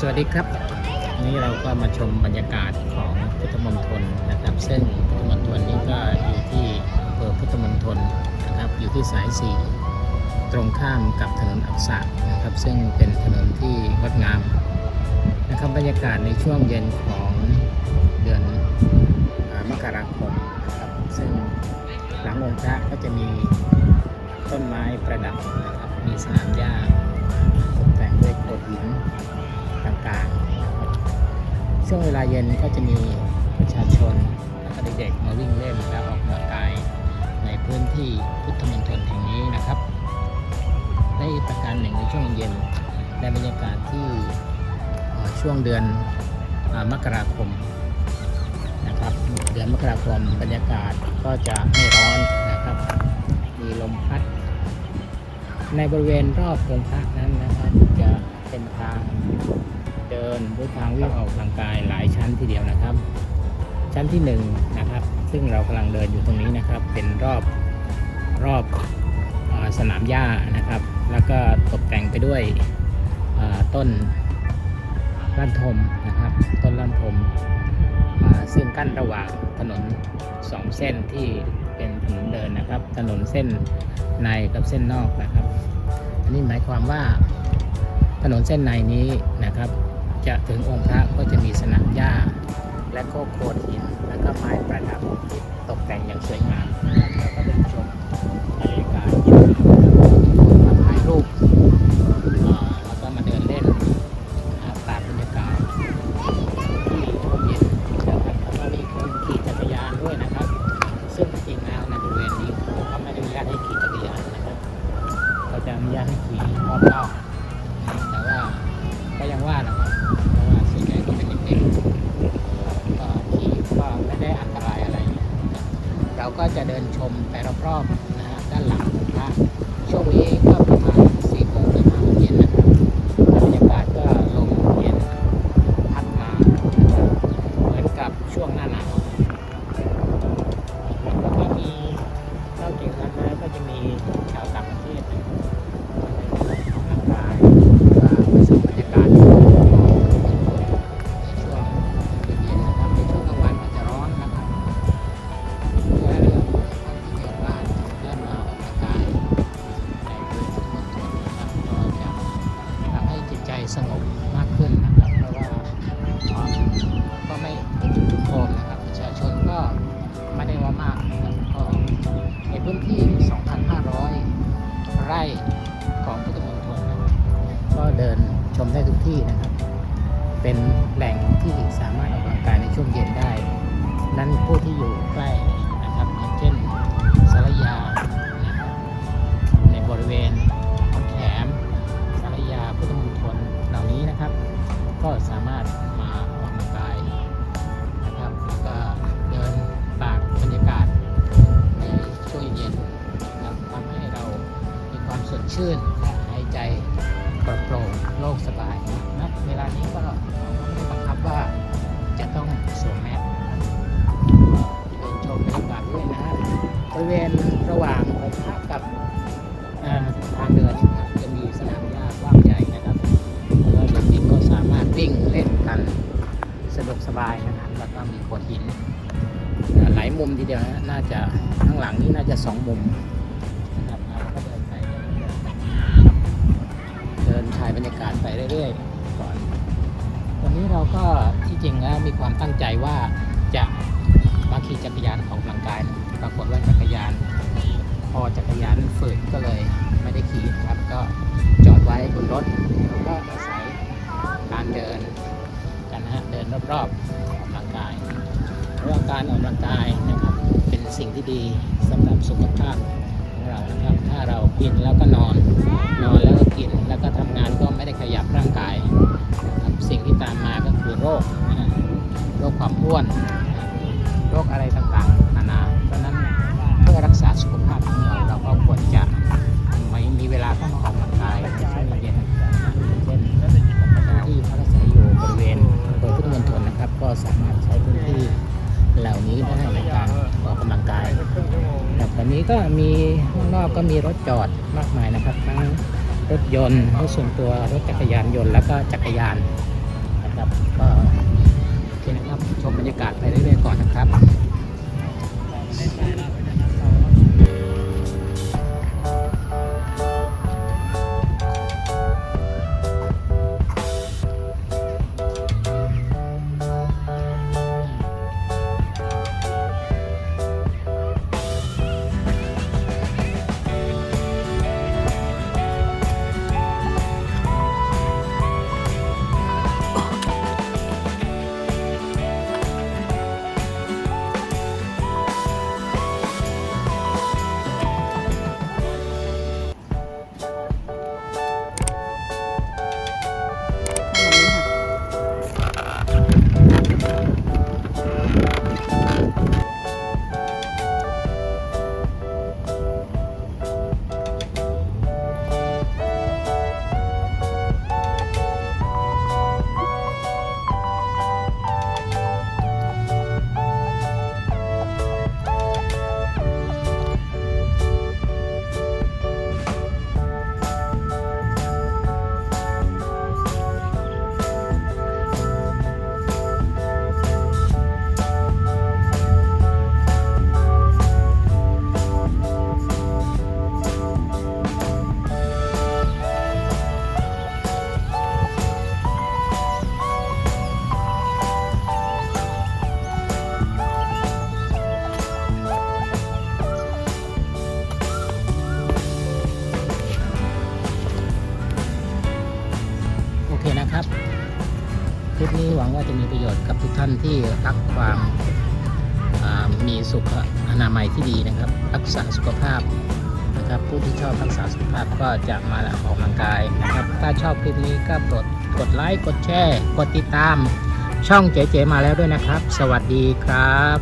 สวัสดีครับวันนี้เราก็มาชมบรรยากาศของพุทธมณฑลนะครับซึ่งพุทธมณฑลนี้ก็อยู่ที่อำเภอพุทธมณฑลนะครับ อยู่ที่สายสี่ตรงข้ามกับถนนอักษะนะครับ ซึ่งเป็นถนนที่งดงามนะครับบรรยากาศในช่วงเย็นของเดือนอมกราคมนะครับ ซึ่งหลังองค์พระก็จะมีต้นไม้ประดับนะครับมีสนามหญ้าตกแต่งด้วยโขดหิน ต่างๆช่วงเวลาเย็นก็จะมีประชาชนและเด็กๆมาวิ่งเล่นและออกกำลังกายในพื้นที่พุทธมณฑลแห่งนี้นะครับในอีกประการหนึ่งในช่วงเย็นในบรรยากาศที่ช่วงเดือนอมกราคมนะครับเดือนมกราคมบรรยากาศก็จะไม่ร้อนนะครับ มีลมพัด ในบริเวณรอบองค์พระนั้นนะครับจะเป็นทาง ดินหรือทางวิ่งออกกำลังกายหลายชั้นทีเดียวนะครับ ชั้นที่หนึ่งนะครับ ซึ่งเรากำลังเดินอยู่ตรงนี้นะครับ เป็นรอบรอบอสนามหญ้านะครับ แล้วก็ตกแต่งไปด้วยต้นลั่นทมนะครับ ต้นลั่นทมซึ่งกั้นระหว่างถนนสองเส้นที่เป็นถนนเดินนะครับ ถนนเส้นในกับเส้นนอกนะครับ อันนี้หมายความว่าถนนเส้นในนี้นะครับ จะถึงองค์พระก็จะมีสนามหญ้า และก็โขดหิน และก็ไม้ประดับตกแต่งอย่างสวยงามแล้วก็เดินชมบรรยากาศมาถ่ายรูปอ่าแล้วก็มาเดินเล่นตามบรรยากาศที่ร่มเย็นนะครับแล้วก็มีคนขี่จักรยานด้วยนะครับ ซึ่งจริงๆแล้วในบริเวณนี้เขาไม่ได้อนุญาตให้ขี่จักรยานนะครับเขาจะอนุญาตให้ขี่รอบนอกแต่ว่าก็ยังว่าแหละ ก็จะเดินชมไปรอบๆนะฮะด้านหลังของพระ พื้นที่ 2,500 ไร่ของพุทธมณฑลนะครับก็เดินชมได้ทุกที่นะครับ เป็นแหล่งที่สามารถออกกำลังกายในช่วงเย็นได้ นั้นผู้ที่อยู่ใกล้ ชื่นหายใจปลอดโปร่งโล่งสบายนะเวลานี้ก็ไม่ได้บังคับว่าจะต้องสวมแมสเดินชมบรรยากาศด้วยนะฮะบริเวณระหว่างองค์พระกับทางเดินนะครับจะมีสนามหญ้ากว้างใหญ่นะครับแล้วเด็กๆก็สามารถวิ่งเล่นกันสะดวกสบายนะครับแล้วก็มีโขดหินหลายมุมทีเดียวนะน่าจะข้างหลังนี่น่าจะสองมุม ถ่ายบรรยากาศไปเรื่อยๆก่อน วันนี้เราก็ที่จริงแล้วมีความตั้งใจว่าจะมาขี่จักรยานออกกำลังกาย ปรากฏว่าจักรยานพอจักรยานฝืนก็เลยไม่ได้ขี่นะครับ ก็จอดไว้บนรถเราก็อาศัยการเดินกันนะฮะเดินรอบๆออกกำลังกายเพราะการออกกำลังกายนะครับเป็นสิ่งที่ดีสำหรับสุขภาพ เรานะครับ ถ้าเรากินแล้วก็นอน นอนแล้วก็กินแล้วก็ทำงานก็ไม่ได้ขยับร่างกาย สิ่งที่ตามมาก็คือโรค โรคความอ้วน โรคอะไรต่างๆ นานา เพราะนั้นเพื่อรักษาสุขภาพของเราเราก็ควรจะไม่มีเวลาต้องมาออก ก็มีข้างนอกก็มีรถจอดมากมายนะครับทั้งรถยนต์รถส่วนตัวรถจักรยานยนต์แล้วก็จักรยานนะครับก็โอเคนะครับชมบรรยากาศไปเรื่อยๆก่อนนะครับ มีประโยชน์กับทุกท่านที่รักความมีสุขอนามัยที่ดีนะครับ รักษาสุขภาพนะครับ ผู้ที่ชอบรักษาสุขภาพก็จะมาออกกำลังกายนะครับ ถ้าชอบคลิปนี้ก็กดกดไลค์กดแชร์ กดติดตาม ช่องเจ๋ๆมาแล้วด้วยนะครับ สวัสดีครับ